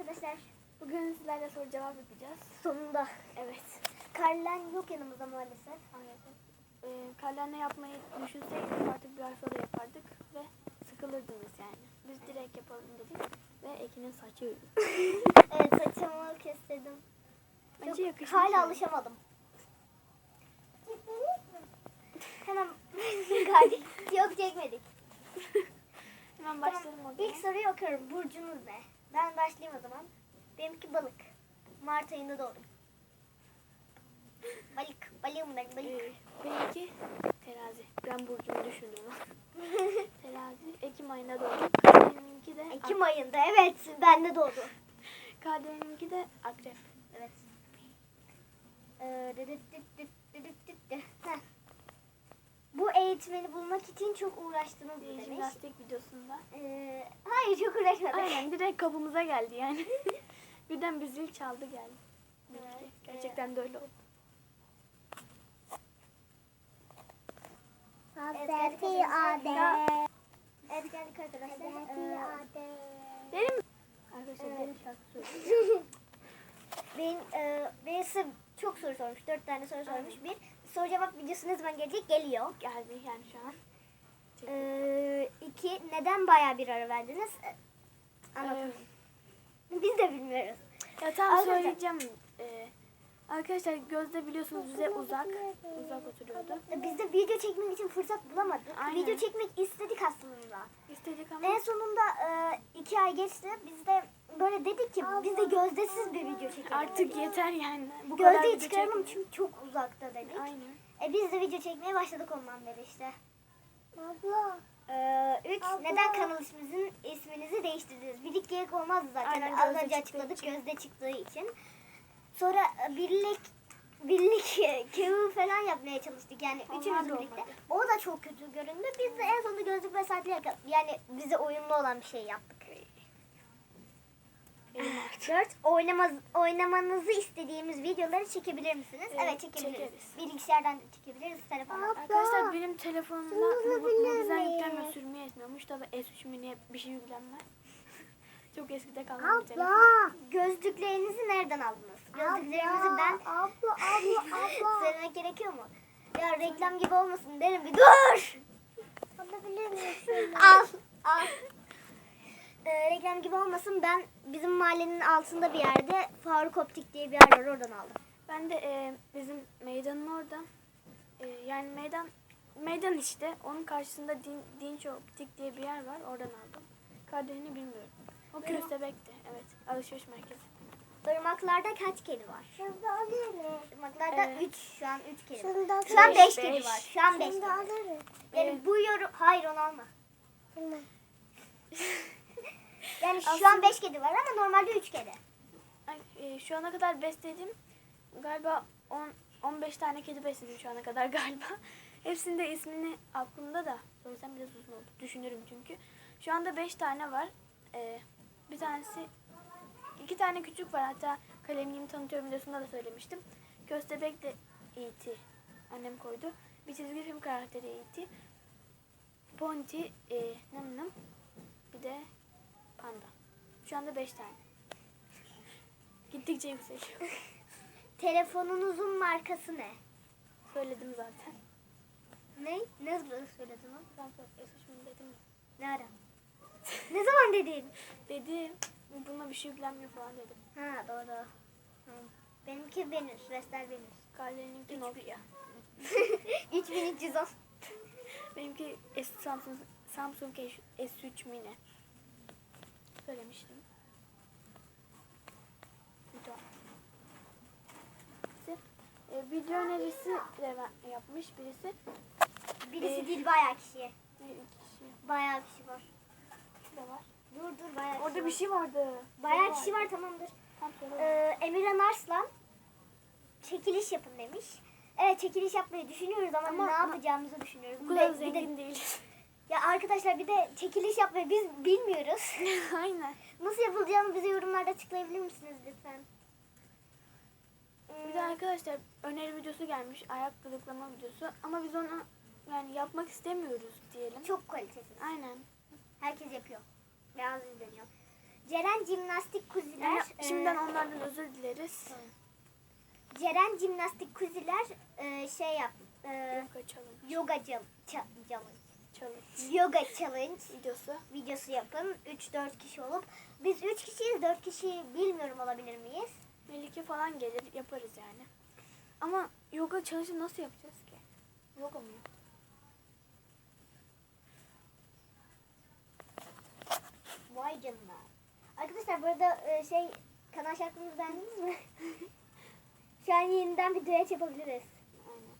arkadaşlar. Bugün sizlerle soru cevap yapacağız. Sonunda. Evet. Karlen yok yanımızda maalesef. Aynen. Ee, karlarını yapmayı düşünseydik artık biraz sonra yapardık ve sıkılırdınız yani. Biz direkt yapalım dedik ve Ekin'in saçı Evet saçımı kestirdim. Bence Çok- yakışmış. Hala yani. alışamadım. Hemen Kardeş, Yok çekmedik. Hemen başlayalım o zaman. İlk soruyu okuyorum. Burcunuz ne? Ben başlayayım o zaman. Benimki balık. Mart ayında doğdum. Balık. Balığım ben balık. Ee, benimki terazi. Ben burcumu düşündüm. terazi. Ekim ayında doğdum. Kaderim'inki de Ekim ayında evet bende doğdu. Kaderim'inki de akrep. Evet. Ee, eğitmeni bulmak için çok uğraştınız mı demiş. jimnastik videosunda. Ee, hayır çok uğraşmadık. Aynen direkt kapımıza geldi yani. Birden bir zil çaldı geldi. Evet, Gerçekten de öyle oldu. Evet, geldik arkadaşlar. Evet geldik arkadaşlar. Ee, Benim Arkadaşlar Evet. benim şarkı söylüyor. benim, e, birisi çok soru sormuş. Dört tane soru sormuş. Bir soru cevap videosu ne zaman gelecek? Geliyor. Geldi yani şu an. Ee, iki neden bayağı bir ara verdiniz? Ee, Anlatın. Biz de bilmiyoruz. Ya tam Arkadaşlar- söyleyeceğim. Ee, arkadaşlar Gözde biliyorsunuz bize uzak uzak oturuyordu. Biz de video çekmek için fırsat bulamadık. Aynen. Video çekmek istedik aslında. İstedik ama En sonunda e, iki ay geçti. Biz de böyle dedik ki biz de gözdesiz bir video çekelim. artık yeter yani. Bu Gözdeyi çıkaralım çünkü çok uzakta dedik. Aynen. E biz de video çekmeye başladık ondan beri işte. Abla. Ee, üç, Abla. neden kanal ismimizin isminizi değiştirdiniz? Birlik olmazdı zaten. Aynen, Az önce açıkladık için. gözde çıktığı için. Sonra e, birlik birlik kağığı falan yapmaya çalıştık yani Onlar üçümüz birlikte. olmadı. O da çok kötü göründü. Biz de en sonunda gözlük ve saatli yani bize uyumlu olan bir şey yaptık. Dört, oynamaz, oynamanızı istediğimiz videoları çekebilir misiniz? Evet, Evet, çekebiliriz. çekeriz. Bilgisayardan da çekebiliriz, telefondan. Arkadaşlar benim telefonumda Şunu bu, bu bilir bizden miyim? yüklenmiyor sürmeye etmiyormuş. Tabi S3 miniye bir şey yüklenmez. Çok eskide kalan bir Abla. telefon. Gözlüklerinizi nereden aldınız? Gözlüklerimizi ben Abla abla abla. söylemek gerekiyor mu? Ya reklam gibi olmasın derim bir dur. Alabilir misin? Al, al. Ee, reklam gibi olmasın ben bizim mahallenin altında bir yerde Faruk Optik diye bir yer var oradan aldım. Ben de e, bizim meydanın orada e, yani meydan meydan işte onun karşısında din, Dinç Optik diye bir yer var oradan aldım. Kaderini bilmiyorum. O Benim- köstebekti evet alışveriş merkezi. Irmaklarda kaç kedi var? Şunu da alır mı? Irmaklarda Evet. 3 şu an 3 kedi var. Şunu da Şu an Beş, 5 kedi var. Şu an 5 Şunu kedi var. alırım. Yani Evet. bu yorum hayır onu alma. Tamam. Yani şu Aslında- an 5 kedi var ama normalde 3 kedi. Ay, e, şu ana kadar besledim galiba 10 15 tane kedi besledim şu ana kadar galiba. Hepsinin de ismini aklımda da söylesem biraz uzun oldu. Düşünürüm çünkü. Şu anda 5 tane var. E, bir tanesi iki tane küçük var hatta kalemliğimi tanıtıyorum videosunda da söylemiştim. Köstebek de E.T. Annem koydu. Bir çizgi film karakteri E.T. Ponti, e, nım nım, bir de panda. Şu anda 5 tane. Gittikçe yükseliyor. Telefonunuzun markası ne? Söyledim zaten. Ne? Ne zaman söyledin onu? Ben S3 dedim. Ne ara? ne zaman dedin? Dedim. Buna bir şey yüklenmiyor falan dedim. Ha doğru. Hı. Benimki Venüs, Vestel Venüs. Kaleninki Nokia. 3310. Benimki S Samsung, Samsung S3 Mini. Söylemiştim. Video. E, video önerisi de yapmış birisi. Birisi değil bayağı kişi. Bayağı kişi var. Şurada var. Dur dur bayağı kişi Orada var. bir şey vardı. Bayağı kişi var tamamdır. Ee, Emirhan Arslan çekiliş yapın demiş. Evet çekiliş yapmayı düşünüyoruz ama, Ama- ne yapacağımızı düşünüyoruz. Bu de- zengin değiliz. Ya arkadaşlar bir de çekiliş yapmayı biz bilmiyoruz. Aynen. Nasıl yapılacağını bize yorumlarda açıklayabilir misiniz lütfen? Bir de arkadaşlar öneri videosu gelmiş. Ayak gıdıklama videosu. Ama biz onu yani yapmak istemiyoruz diyelim. Çok kalitesiz. Aynen. Herkes yapıyor. Ve az izleniyor. Ceren Jimnastik Kuziler. Şimdiden onlardan özür dileriz. Ceren Jimnastik Kuziler e, şey yap. E, Yoga challenge. yoga cam, ça- challenge. Yoga challenge videosu. videosu yapın. 3-4 kişi olup. Biz 3 kişiyiz 4 kişi bilmiyorum olabilir miyiz? Melike falan gelir yaparız yani. Ama yoga challenge nasıl yapacağız ki? Yoga mı? Vay canına. Arkadaşlar burada e, şey kanal şarkımızı beğendiniz mi? Şu an yeniden bir düet yapabiliriz. Aynen.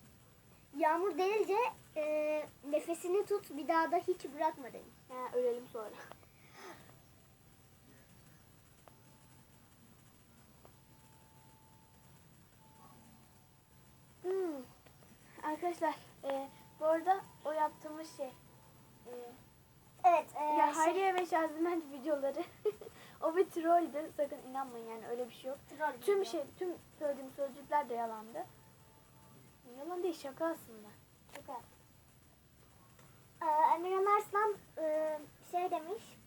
Yağmur denince e, nefesini tut bir daha da hiç bırakma demiş. Ha, ölelim sonra. Hmm. Arkadaşlar e, bu arada o yaptığımız şey e, Evet. E, ya şey- Hayriye ve Şaziment videoları o bir trolldü sakın inanmayın yani öyle bir şey yok. troll Tüm video. şey tüm söylediğim sözcükler de yalandı. Yalan değil şaka aslında. Şaka. Ee, Emirhan Arslan e, şey demiş.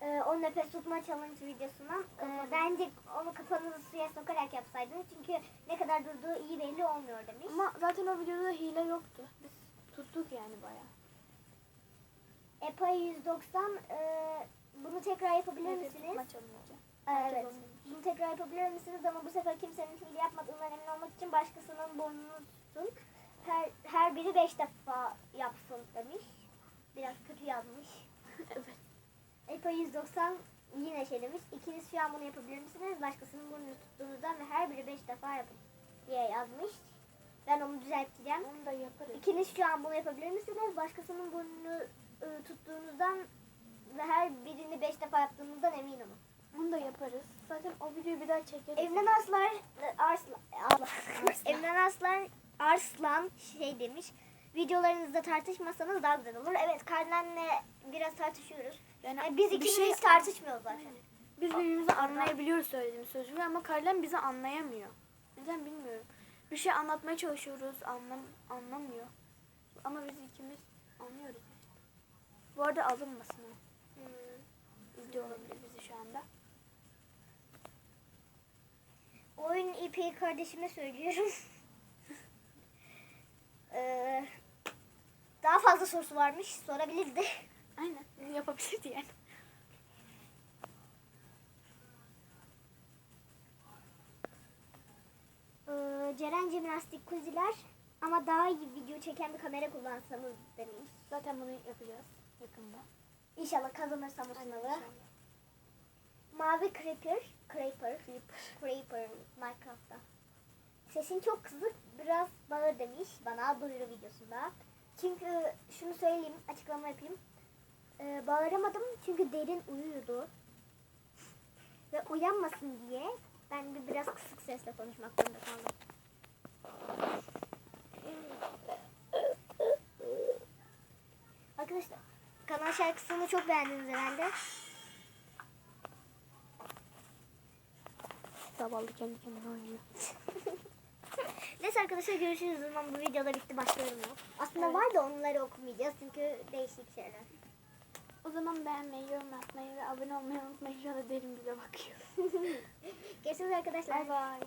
E, o nefes tutma challenge videosuna. E, bence onu kafanızı suya sokarak yapsaydınız. Çünkü ne kadar durduğu iyi belli olmuyor demiş. Ama zaten o videoda hile yoktu. Biz tuttuk yani bayağı. EPA 190 e, bunu tekrar yapabilir Nefes misiniz? tutma challenge'ı. Evet. Bunu tekrar yapabilir misiniz ama bu sefer kimsenin hile yapmadığından emin olmak için başkasının burnunu tutun. Her, her biri 5 defa yapsın demiş. Biraz kötü yazmış. evet. EPA 190 yine şey demiş. İkiniz şu an bunu yapabilir misiniz? Başkasının burnunu tuttuğunuzdan ve her biri 5 defa yapın diye yazmış. Ben onu düzelteceğim. Onu da yaparız. İkiniz şu an bunu yapabilir misiniz? Başkasının burnunu e, tuttuğunuzdan ve her birini 5 defa yaptığınızdan emin olun. Onu da yaparız. Zaten o videoyu bir daha çekeriz. Evlen Aslar Arslan, Allah. Evlen Aslan Arslan şey demiş. Videolarınızda tartışmasanız daha güzel olur. Evet Karnen'le biraz tartışıyoruz. Yani Yani biz bir ikimiz şey- tartışmıyoruz zaten. Biz birbirimizi anlayabiliyoruz söylediğimiz sözcükleri ama Karlen bizi anlayamıyor. Neden bilmiyorum. Bir şey anlatmaya çalışıyoruz, anlam anlamıyor. Ama biz ikimiz anlıyoruz. Bu arada alınmasın o. Hmm. İzliyor olabilir bizi şu anda. Oyun ipi kardeşime söylüyorum. Ee, daha fazla sorusu varmış. Sorabilirdi. Aynen. Yapabilirdi yani. Ee, Ceren Jimnastik Kuziler ama daha iyi video çeken bir kamera kullansanız demiş. Zaten bunu yapacağız yakında. İnşallah kazanırsam o sınavı. Mavi Creeper, Creeper, Creeper Minecraft'ta. Sesin çok kısık, biraz bağır demiş bana duyuru videosunda. Çünkü şunu söyleyeyim, açıklama yapayım. Ee, bağıramadım çünkü derin uyuyordu. Ve uyanmasın diye ben de biraz kısık sesle konuşmak zorunda kaldım. Arkadaşlar kanal şarkısını çok beğendiniz herhalde. Zavallı kendi kendine oynuyor. Neyse arkadaşlar görüşürüz o zaman bu videoda bitti başka yorum yok. Aslında Evet. var da onları okumayacağız çünkü değişik şeyler. O zaman beğenmeyi, yorum atmayı ve abone olmayı unutmayın. Anda derin bize bakıyor. Görüşürüz arkadaşlar. Bay bay.